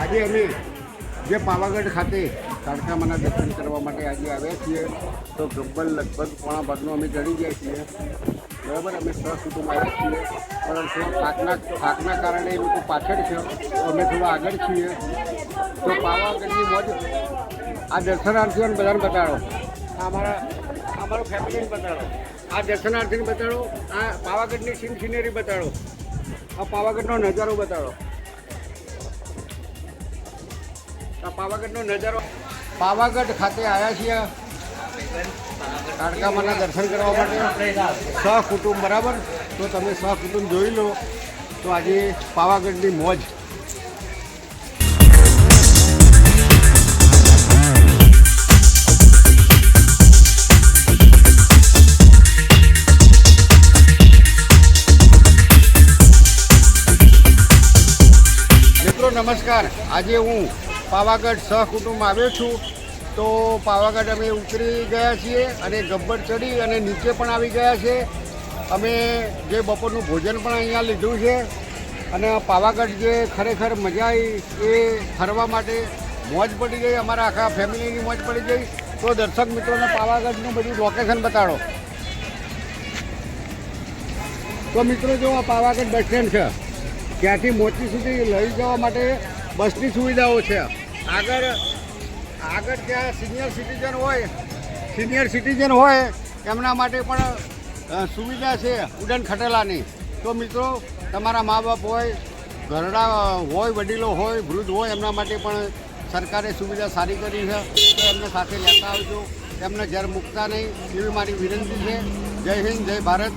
આજે અમે જે પાવાગઢ ખાતે તારકામાના દર્શન કરવા માટે આજે આવ્યા છીએ, તો ગબ્બલ લગભગ પોણા ભાગનો અમે ચડી ગયા છીએ. બરાબર, અમે છ કુટુંબ આવ્યા છીએ. પરંતુ થાકના થાકના કારણે એ લોકો પાછળ છે અમે થોડા આગળ છીએ. તો પાવાગઢની મોજ, આ દર્શનાર્થીઓને બધાને બતાડો. અમારા અમારો ફેમિલીને બતાડો. આ દર્શનાર્થીને બતાડો, આ પાવાગઢની સીન સિનેરી બતાડો. આ પાવાગઢનો નજારો બતાડો. પાવાગઢનો નજારો. પાવાગઢ ખાતે આવ્યા છીએ. તારકામાના દર્શન કરવા માટે. સહ કુટુંબ બરાબર? તો તમે સહ કુટુંબ જોઈ લો. તો આજે પાવાગઢની મોજ. નમસ્કાર. આજે હું પાવાગઢ સહકુટુંબ આવ્યો છું. તો પાવાગઢ અમે ઉતરી ગયા છીએ અને ગબ્બર ચડી અને નીચે પણ આવી ગયા છે. અમે જે બપોરનું ભોજન પણ અહીંયા લીધું છે અને પાવાગઢ જે ખરેખર મજા આવી એ ફરવા માટે મોજ પડી ગઈ, અમારા આખા ફેમિલીની મોજ પડી ગઈ. તો દર્શક મિત્રોને પાવાગઢનું બધું લોકેશન બતાડો. તો મિત્રો જો આ પાવાગઢ બસ સ્ટેન્ડ છે, ત્યાંથી મોચી સુધી લઈ જવા માટે બસની સુવિધાઓ છે. આગળ આગળ ત્યાં સિનિયર સિટીઝન હોય સિનિયર સિટીઝન હોય, એમના માટે પણ સુવિધા છે ઉડન ખટેલાની. તો મિત્રો, તમારા મા બાપ હોય, ઘરડા હોય, વડીલો હોય, વૃદ્ધ હોય, એમના માટે પણ સરકારે સુવિધા સારી કરી છે. તો એમને સાથે લેતા આવજો. એમને ઘેર મૂકતા નહીં. એવી મારી વિનંતી છે. જય હિન્દ, જય ભારત.